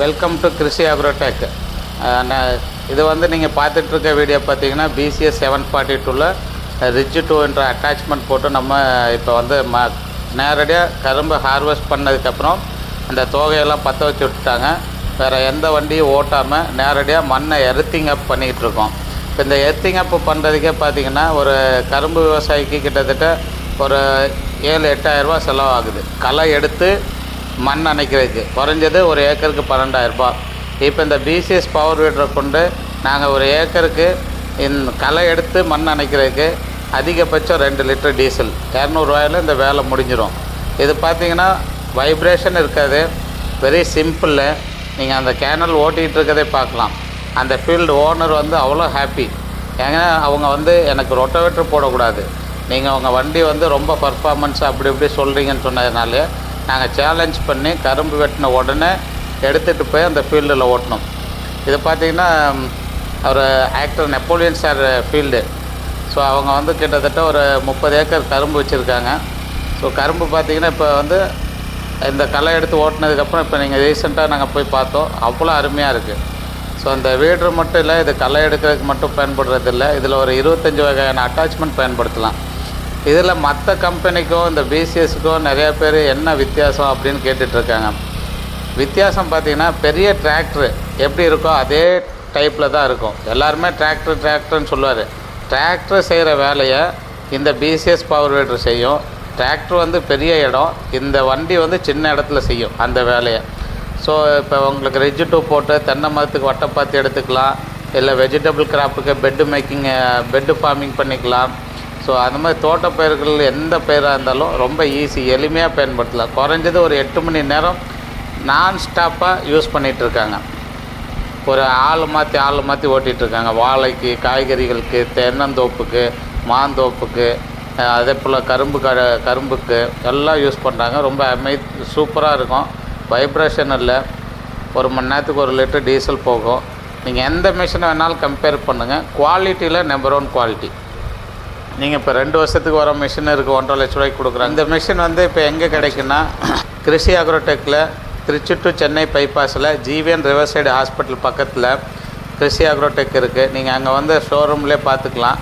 Welcome to Krishi Agrotech இது வந்து நீங்கள் பார்த்துட்ருக்க வீடியோ பார்த்தீங்கன்னா பிசிஎஸ் செவன் ஃபார்ட்டி டூவில் ரிட்ஜ் டூ என்ற அட்டாச்மெண்ட் போட்டு நம்ம இப்போ வந்து ம நேரடியாக கரும்பு ஹார்வெஸ்ட் பண்ணதுக்கப்புறம் அந்த தோகையெல்லாம் பற்ற வச்சு விட்டுட்டாங்க. வேறு எந்த வண்டியும் ஓட்டாமல் நேரடியாக மண்ணை எர்த்திங் அப் பண்ணிகிட்ருக்கோம் இப்போ இந்த எர்த்திங் அப் பண்ணுறதுக்கே பார்த்தீங்கன்னா ஒரு கரும்பு விவசாயிக்கு கிட்டத்தட்ட ஒரு ஏழு எட்டாயிரரூபா செலவாகுது. களை எடுத்து மண் அணைக்கிறதுக்கு. குறைஞ்சது ஒரு ஏக்கருக்கு பன்னெண்டாயிரரூபா இப்போ இந்த பிசிஎஸ் பவர் வீடரை கொண்டு நாங்கள் ஒரு ஏக்கருக்கு இந் களை எடுத்து மண் அணைக்கிறதுக்கு அதிகபட்சம் ரெண்டு லிட்டர் டீசல். இரநூறுவாயில் இந்த வேலை முடிஞ்சிடும் இது பார்த்தீங்கன்னா வைப்ரேஷன் இருக்காது. வெரி சிம்பிள் நீங்கள் அந்த கேனல் ஓட்டிகிட்டு இருக்கதே பார்க்கலாம். அந்த ஃபீல்டு ஓனர் வந்து அவ்வளோ ஹாப்பி ஏன்னா அவங்க வந்து எனக்கு ரொட்டவேட்டர் போடக்கூடாது. நீங்கள் உங்கள் வண்டி வந்து ரொம்ப பர்ஃபார்மன்ஸ் அப்படி இப்படி சொல்கிறீங்கன்னு சொன்னதுனாலே நாங்கள் சேலஞ்ச் பண்ணி கரும்பு வெட்டின உடனே எடுத்துகிட்டு போய் அந்த ஃபீல்டில் ஓட்டணும் இது பார்த்திங்கன்னா அவர் actor Napoleon sir field so அவங்க வந்து கிட்டத்தட்ட ஒரு முப்பது ஏக்கர் கரும்பு வச்சுருக்காங்க. ஸோ கரும்பு பார்த்திங்கன்னா இப்போ வந்து இந்த களை எடுத்து ஓட்டினதுக்கப்புறம் இப்போ நீங்கள் ரீசெண்டாக நாங்கள் போய் பார்த்தோம். அவ்வளோ அருமையாக இருக்குது ஸோ அந்த வீடு மட்டும் இல்லை இது களை எடுக்கிறதுக்கு மட்டும் பயன்படுறதில்ல. இதில் ஒரு இருபத்தஞ்சி வகையான அட்டாச்மெண்ட் பயன்படுத்தலாம். இதில் மற்ற கம்பெனிக்கும் இந்த பிசிஎஸ்க்கும் நிறைய பேர் என்ன வித்தியாசம் அப்படின்னு கேட்டுட்ருக்காங்க. வித்தியாசம் பார்த்திங்கன்னா பெரிய டிராக்டர் எப்படி இருக்கோ அதே டைப்பில் தான் இருக்கும். எல்லாருமே டிராக்டர் டிராக்டர்னு சொல்லுவார். டிராக்டர் செய்கிற வேலையை இந்த பிசிஎஸ் பவர் வீடர் செய்யும். டிராக்டர் வந்து பெரிய இடம். இந்த வண்டி வந்து சின்ன இடத்துல செய்யும் அந்த வேலையை. ஸோ இப்போ உங்களுக்கு ரிஜ் டூ போட்டு தென்னை மரத்துக்கு வட்டப்பாத்தி எடுத்துக்கலாம். இல்லை வெஜிடபிள் கிராப்புக்கு பெட்டு மேக்கிங் பெட்டு ஃபார்மிங் பண்ணிக்கலாம். ஸோ அந்த மாதிரி தோட்டப்பயிர்கள் எந்த பயிராக இருந்தாலும் ரொம்ப ஈஸி எளிமையாக பயன்படுத்தலாம். குறைஞ்சது ஒரு எட்டு மணி நேரம் நான் ஸ்டாப்பாக யூஸ் பண்ணிகிட்டு இருக்காங்க ஒரு ஆள் மாற்றி ஆள் மாற்றி ஓட்டிகிட்ருக்காங்க வாழைக்கு காய்கறிகளுக்கு தென்னந்தோப்புக்கு மாந்தோப்புக்கு அதே போல் கரும்பு க கரும்புக்கு எல்லாம் யூஸ் பண்ணுறாங்க ரொம்ப அமை சூப்பராக இருக்கும். வைப்ரேஷன் இல்லை. ஒரு மணி நேரத்துக்கு ஒரு லிட்டர் டீசல் போகும். நீங்கள் எந்த மிஷினை வேணாலும் கம்பேர் பண்ணுங்கள் குவாலிட்டியில் நம்பர் ஒன் குவாலிட்டி நீங்கள் இப்போ ரெண்டு வருஷத்துக்கு வர மிஷின் இருக்குது ஒன்றரை லட்ச ரூபாய்க்கு கொடுக்குறாங்க. இந்த மிஷின் வந்து இப்போ எங்கே கிடைக்குன்னா கிருஷி அக்ரோடெக்கில் திருச்சி டு சென்னை பைபாஸில் ஜிவிஎன் ரிவர் சைடு ஹாஸ்பிட்டல் பக்கத்தில் கிருஷி அக்ரோடெக் இருக்குது நீங்கள் அங்கே வந்து ஷோரூம்லேயே பார்த்துக்கலாம்